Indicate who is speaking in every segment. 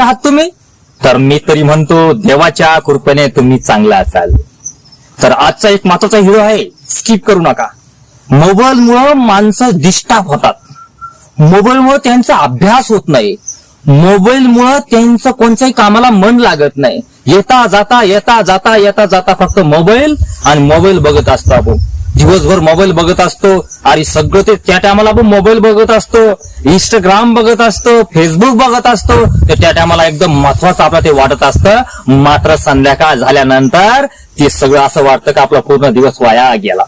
Speaker 1: आहात तुम्ही? तर मी तरी म्हणतो देवाच्या कृपेने तुम्ही चांगला असाल. तर आजचा एक महत्त्वाचा हिरो आहे स्किप करू नका. मोबाईलमुळं माणसं डिस्टर्ब होतात. मोबाईल मुळे त्यांचा अभ्यास होत नाही. मोबाईल मुळे त्यांचं कोणत्याही कामाला मन लागत नाही. येता जाता येता जाता येता जाता फक्त मोबाईल आणि मोबाईल बघत असतो आपण. दिवसभर मोबाईल बघत असतो. आणि सगळं ते त्या टायमाला आपण मोबाईल बघत असतो. इंस्टाग्राम बघत असतो. फेसबुक बघत असतो. तर त्या टायमाला एकदम महत्वाचं आपलं ते वाटत असतं. मात्र संध्याकाळ झाल्यानंतर ते सगळं असं वाटतं की आपला पूर्ण दिवस वाया गेला.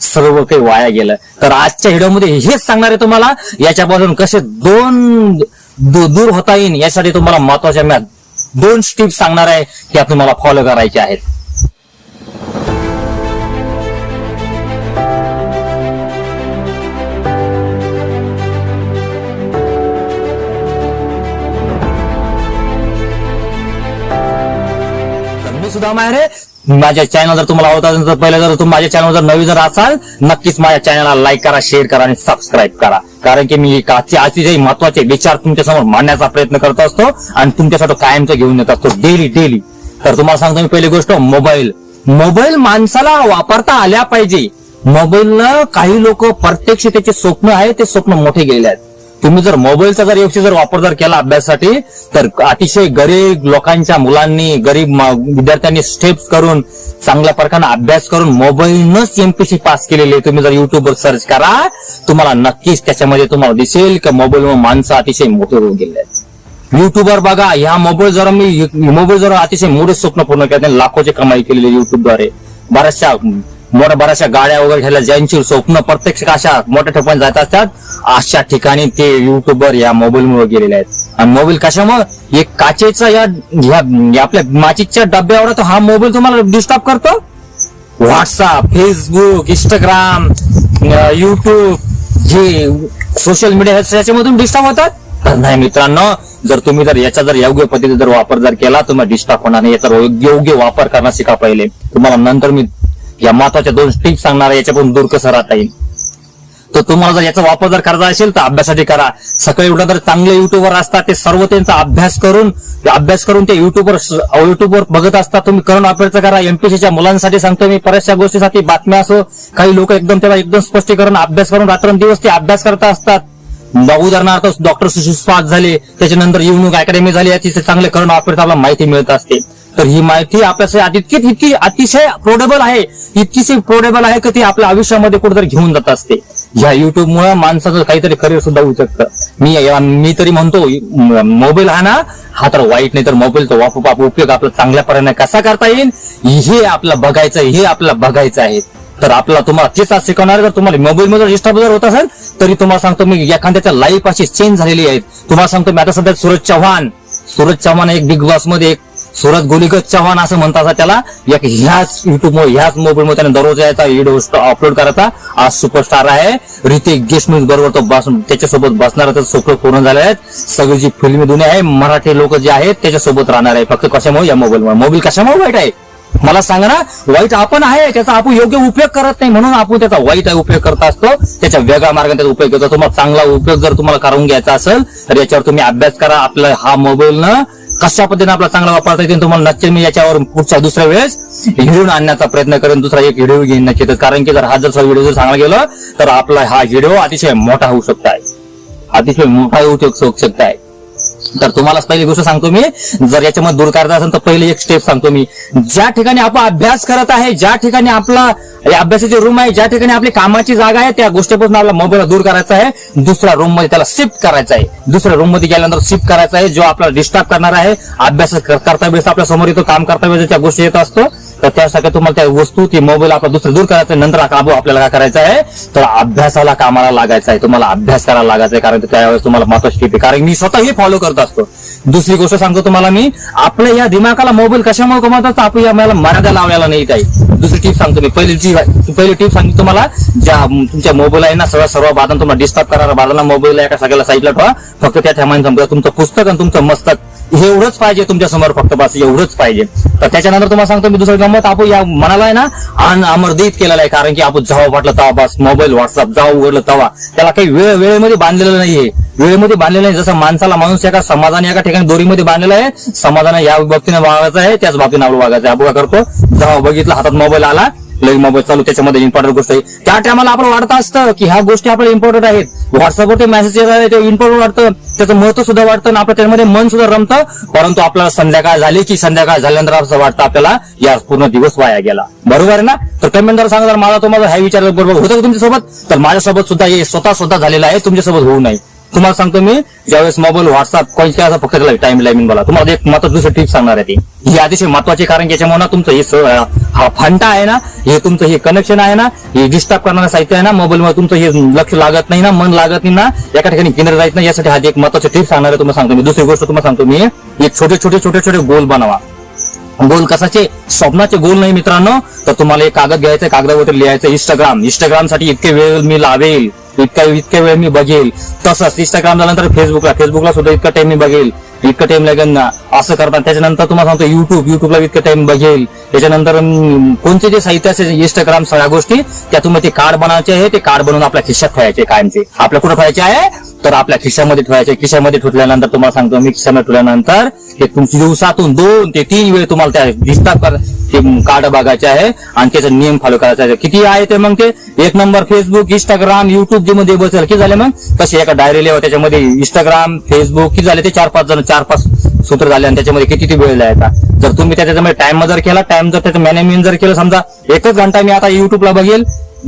Speaker 1: सर्व काही वाया गेलं. तर आजच्या व्हिडिओमध्ये हेच सांगणार आहे तुम्हाला. याच्यापासून कसे दोन दू- दूर होता येईल यासाठी तुम्हाला महत्त्वाच्या दोन स्टेप सांगणार आहे त्या तुम्हाला फॉलो करायच्या आहेत. सुद्धा माहेर माझ्या चॅनल जर तुम्हाला आवडत असेल तर पहिले जर तुम्ही माझ्या चॅनल जर नवीन जर असाल नक्कीच माझ्या चॅनलला लाईक करा शेअर करा आणि सबस्क्राईब करा. कारण की मी अतिशय महत्त्वाचे विचार तुमच्यासमोर मांडण्याचा प्रयत्न करत असतो आणि तुमच्यासाठी कायमचं घेऊन येत असतो डेली डेली तर तुम्हाला सांगतो मी पहिली गोष्ट मोबाईल मोबाईल माणसाला वापरता आल्या पाहिजे. मोबाईलनं काही लोक प्रत्यक्ष त्याचे स्वप्न आहे ते स्वप्न मोठे गेलेले आहेत. तुम्ही जर मोबाईलचा जर योग्य जर वापर जर केला अभ्यासासाठी तर अतिशय गरीब लोकांच्या मुलांनी गरीब विद्यार्थ्यांनी स्टेप्स करून चांगल्या प्रकारे अभ्यास करून मोबाईलनच एमपीसी पास केलेले तुम्ही जर युट्यूबवर सर्च करा तुम्हाला नक्कीच त्याच्यामध्ये तुम्हाला दिसेल की मोबाईलवर माणसं अतिशय मोठे होऊन गेले युट्यूबवर बघा ह्या मोबाईल जर मी मोबाईल जर अतिशय मोठे स्वप्न पूर्ण केले लाखोची कमाई केलेली युट्यूबद्वारे बऱ्याचशा मोठ्या बऱ्याचशा गाड्या वगैरे घ्यायला ज्यांची स्वप्न प्रत्यक्ष अशा मोठ्या ठिकाणी जात असतात अशा ठिकाणी ते युट्यूबर या मोबाईल मुळे गेलेले आहेत. आणि मोबाईल कशामुळे? एक काचेचा या या आपल्या माचीच्या डब्यावर तो हा मोबाईल तुम्हाला डिस्टर्ब करतो? व्हॉट्सअप फेसबुक इंस्टाग्राम युट्यूब जे सोशल मीडिया याच्यामधून डिस्टर्ब होतात? तर नाही मित्रांनो जर तुम्ही जर याचा जर योग्य पद्धतीने जर वापर जर केला तुम्हाला डिस्टर्ब होणार नाही. याचा योग्य योग्य वापर करणं शिका पहिले. तुम्हाला नंतर मी या महत्त्वाच्या दोन टिप्स सांगणार याच्यापासून दूर कसं राहता येईल? तर तुम्हाला जर याचा वापर जर करायचा असेल तर अभ्यासासाठी करा. सकाळी उठा तर चांगले युट्यूबर असतात ते सर्व त्यांचा अभ्यास करून अभ्यास करून ते युट्यूबवर युट्यूबवर बघत असतात. तुम्ही करून अभ्यास करा. एमपीसीच्या मुलांसाठी सांगतो मी बऱ्याचशा गोष्टीसाठी बातम्या असो काही लोक एकदम त्याला एकदम स्पष्टीकरण अभ्यास करून रात्रंदिवस ते अभ्यास करता असतात. उदाहरणार्थ डॉक्टर सुशिष पास झाले त्याच्यानंतर युनुक अकॅडमी झाली याची चांगले करून वापरता आपल्याला माहिती मिळत असते. तर ही माहिती आपल्यासाठी इतकी इतकी अतिशय प्रोडेबल आहे. इतकीशी प्रोडेबल आहे की ती आपल्या आयुष्यामध्ये कुठेतरी घेऊन जात असते. ह्या युट्यूबमुळे माणसाचं काहीतरी करिअर सुद्धा होऊ शकतं. मी मी तरी म्हणतो मोबाईल हा ना हा तर वाईट नाही तर मोबाईलचा वापर उपयोग आपला चांगल्या पर्याने कसा करता येईल? हे आपलं बघायचं हे आपलं बघायचं आहे. तर आपला तुम्हाला तेच आज शिकवणार जर तुम्हाला मोबाईल मध्ये डिस्टर्ब जर होत असेल तरी तुम्हाला सांगतो मी एखाद्याच्या लाईफ अशी चेंज झालेली आहे. तुम्हाला सांगतो मी आता सध्या सूरज चव्हाण सूरज चव्हाण एक बिग बॉसमध्ये एक सूरज गोलीगत चव्हाण असं म्हणतात त्याला. एक ह्याच युट्यूब ह्याच मोबाईल मध्ये त्याने दररोज यायचा व्हिडिओ अपलोड करायचा. आज सुपरस्टार आहे. ऋतिक देशमुख बरोबर तो बस त्याच्यासोबत बसणार त्याचं स्वप्न पूर्ण झाले आहेत सगळी जी फिल्मी दुनिया आहे. मराठी लोक जे आहेत त्याच्यासोबत राहणार आहे. फक्त कशामुळे? या मोबाईलमुळे मोबाईल कशामुळे वाईट आहे? मला सांगा ना वाईट आपण आहे त्याचा आपण योग्य उपयोग करत नाही म्हणून आपण त्याचा वाईट उपयोग करत असतो. त्याच्या वेगळ्या मार्गाने त्याचा उपयोग करतो. तुम्हाला चांगला उपयोग जर तुम्हाला करून घ्यायचा असेल तर याच्यावर तुम्ही अभ्यास करा. आपला हा मोबाईल न कशा पद्धतीने आपला चांगला वापरता येईल तुम्हाला नक्की मी याच्यावर पुढच्या दुसऱ्या वेळेस हिडून आणण्याचा प्रयत्न करेन. दुसरा एक व्हिडिओ घेईन नक्की कारण की जर हा जर व्हिडिओ जर सांगला गेलं तर आपला हा व्हिडिओ अतिशय मोठा होऊ शकतो. आहे अतिशय मोठा उपयोग होऊ शकत. आहे तर तुम्हाला पहिली गोष्ट सांगतो मी. जर याच्यामध्ये दूर करायचं असेल तर पहिले एक स्टेप सांगतो मी. ज्या ठिकाणी आपण अभ्यास करत आहे ज्या ठिकाणी आपला अभ्यासाची रूम आहे ज्या ठिकाणी आपली कामाची जागा आहे त्या गोष्टीपासून आपला मोबाईल दूर करायचा आहे. दुसऱ्या रूममध्ये त्याला शिफ्ट करायचा आहे. दुसऱ्या रूममध्ये गेल्यानंतर शिफ्ट करायचा आहे. जो आपला डिस्टर्ब करणार आहे अभ्यास करता वेळेस आपल्यासमोर येतो काम करता वेळेस त्या गोष्टी येत असतो. तर त्यासाठी तुम्हाला त्या वस्तू ती मोबाईल आपला दुसरं दूर करायचं नंतर काबू आपल्याला काय करायचं आहे? तर अभ्यासाला कामाला लागायचं आहे. तुम्हाला अभ्यास करायला लागायचं आहे. कारण त्यावेळेस तुम्हाला महत्वाची टिप आहे. कारण मी स्वतःही फॉलो करत असतो. दुसरी गोष्ट सांगतो तुम्हाला मी. आपल्या या दिमागाला मोबाईल कशामुळे कमवत असतो आपण या मला मर्यादा लावलेला नाही काही. दुसरी टीप सांगतो मी. पहिली जी पहिली टीप सांगितली तुम्हाला. ज्या तुमच्या मोबाईल आहे ना सर्व सर्व बाधा तुम्हाला डिस्टर्ब करा बाधांना मोबाईल आहे एका सगळ्याला साईडला ठेवा. फक्त त्या ठेमाने समजा तुमचं पुस्तक आणि तुमचं मस्तक एवढंच पाहिजे तुमच्यासमोर फक्त बस एवढंच पाहिजे. तर त्याच्यानंतर तुम्हाला सांगतो मी दुसरं गमत आपण या मनाला आहे ना अन अमरदीत केलेला आहे कारण की आपण जेव्हा वाटलं तेव्हा बस मोबाईल व्हॉट्सअप जेव्हा उघडलं तेव्हा. त्याला काही वेळ वेळेमध्ये बांधलेलं नाहीये. वेळेमध्ये बांधलेलं नाही. जसं माणसाला माणूस एका समाजाने एका ठिकाणी दोरीमध्ये बांधलेला आहे समाजाने या बाबतीने वागायचं आहे त्याच बाबतीने आपण वागायचं आहे. आपण करतो? जेव्हा बघितलं हातात मोबाईल आला लई मोबाईल चालू त्याच्यामध्ये इम्पॉर्टंट गोष्ट आहे. त्या टायमाला आपण वाटत असतं की ह्या गोष्टी आपल्याला इम्पॉर्टंट आहेत. व्हॉट्सअपवर ते मेसेज येत आहे ते इम्पॉर्टंट वाटतं. त्याचं महत्त्व सुद्धा वाटतं आणि आपलं त्यामध्ये मन सुद्धा रमतं. परंतु आपल्याला संध्याकाळ झाली की संध्याकाळ झाल्यानंतर असं वाटतं आपल्याला या पूर्ण दिवस वाया गेला. बरोबर आहे ना? तर कमेंटदार सांगा मला तुम्हाला ह्या विचार बरोबर होतं तुमच्यासोबत? तर माझ्यासोबत सुद्धा हे स्वतः स्वतः झालेलं आहे तुमच्यासोबत होऊ नये. तुम्हाला सांगतो मी ज्यावेळेस मोबाईल व्हॉट्सअप कोणत्या असं फक्त त्याला टाइम लाईन मला तुम्हाला एक मात्र दुसरी टिप सांगणार आहे ती. ही अतिशय महत्वाची कारण याच्यामुळे ना तुमचं हे हा फंटा आहे ना हे तुमचं हे कनेक्शन आहे ना हे डिस्टर्ब करणारं साहित्य आहे ना मोबाईलमध्ये तुमचं हे लक्ष लागत नाही ना मन लागत नाही ना एका ठिकाणी केंद्र जायचं नाही यासाठी हा एक महत्वाची टिप सांगणार आहे तुम्हाला सांगतो मी. दुसरी गोष्ट तुम्हाला सांगतो मी एक छोटे छोटे छोटे छोटे गोल बनवा. गोल कसाचे स्वप्नाचे गोल नाही मित्रांनो तर तुम्हाला एक कागद घ्यायचं कागदावरती लिहायचं इंस्टाग्राम इंस्टाग्रामसाठी इतके वेळ मी लावेल. इतका इतक्या वेळ मी बघेल. तसंच इंस्टाग्राम झाल्यानंतर फेसबुकला फेसबुकला सुद्धा इतका टाइम मी बघेल. इतकं टाइम लागेल ना. असं करतात. त्याच्यानंतर तुम्हाला सांगतो युट्यूब युट्यूबला इतकं टाइम बघेल. त्याच्यानंतर कोणते जे साहित्य असेल इंस्टाग्राम सगळ्या गोष्टी त्या तुम्ही ते कार्ड बनवायचे आहे ते कार्ड बनवून आपल्या खिशात ठेवायचे कायमचे. आपल्या कुठं ठेवायचे आहे? तर आपल्या खिशामध्ये ठेवायचे खिशामध्ये ठेवल्यानंतर तुम्हाला सांगतो मी खिशामध्ये ठेवल्यानंतर ते तुमची दिवसातून दोन ते तीन वेळ तुम्हाला त्या दिसतात ते कार्ड बघायचे आहे आणि त्याचा नियम फॉलो करायचा आहे. किती आहे ते मग ते? एक नंबर फेसबुक इंस्टाग्राम युट्यूब जे मध्ये बसेल किती झाले मग? तसे एका डायरी लिहावं त्याच्यामध्ये इंस्टाग्राम फेसबुक किती झाले ते? चार पाच जण चार पाच सूत्र झाले आणि त्याच्यामध्ये किती वेळ द्यायचा? जर तुम्ही त्याच्यामध्ये टाइम जर केला टाइम जर त्याचं मॅनेजमेंट जर केलं समजा एकच घंटा मी आता युट्यूबला बघेल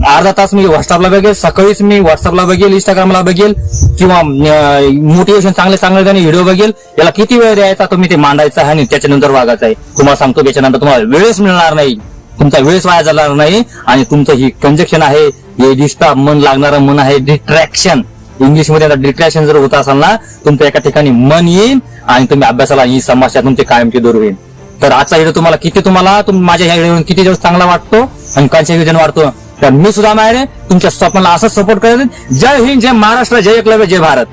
Speaker 1: अर्धा तास मी व्हॉट्सअपला बघेल सकाळीच मी व्हॉट्सअपला बघेल इंस्टाग्रामला बघेल किंवा मोटिवेशन चांगले चांगले त्याने व्हिडिओ बघेल याला किती वेळ द्यायचा? तुम्ही ते मांडायचा आणि त्याच्यानंतर वागायचं आहे तुम्हाला सांगतो त्याच्यानंतर तुम्हाला वेळच मिळणार नाही. तुमचा वेळच वाया जाणार नाही आणि तुमचं ही कंजेक्शन आहे हे डिस्टर्ब मन लागणारं मन आहे डिस्ट्रॅक्शन इंग्लिशमध्ये डिस्ट्रॅक्शन जर होत असाल ना तुमचं एका ठिकाणी मन येईल आणि तुम्ही अभ्यासाला ही समस्या तुमची कायमची दूर होईल. तर आजचा व्हिडिओ तुम्हाला किती तुम्हाला माझ्या ह्या व्हिडिओ किती दिवस चांगला वाटतो आणि कन्फ्युजन वाढतो तर मी सुद्धा मायरे तुमच्या स्वप्नाला असंच सपोर्ट करेन जय हिंद जय महाराष्ट्र जय एकलव्य जय भारत.